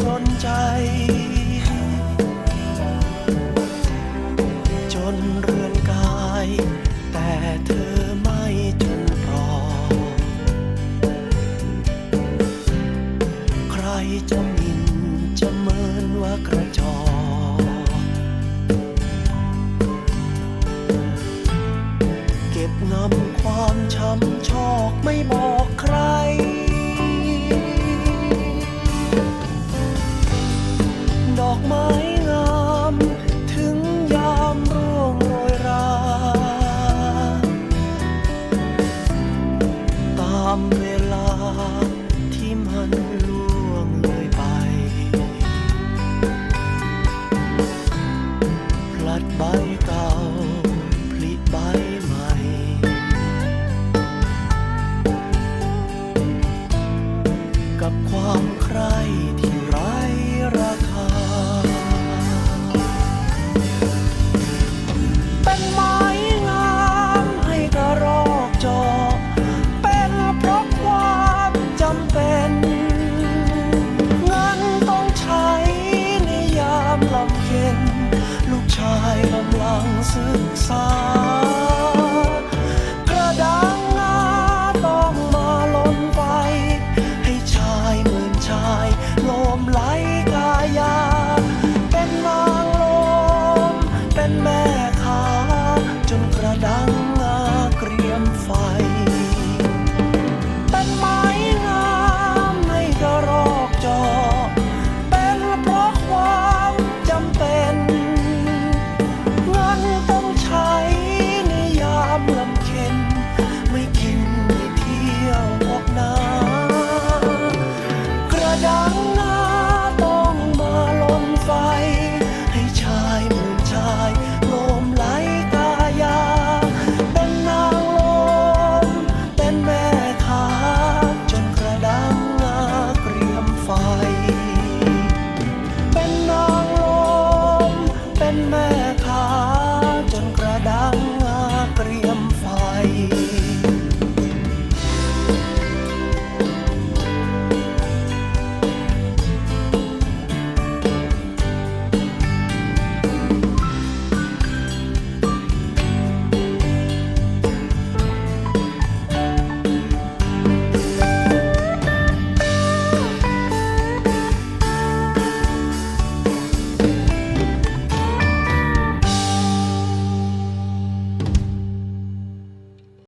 ทนใจ จนเรือนกาย แต่เธอไม่จนรอ ใครจะมินจะเมินว่าใครำเวลาที่มันล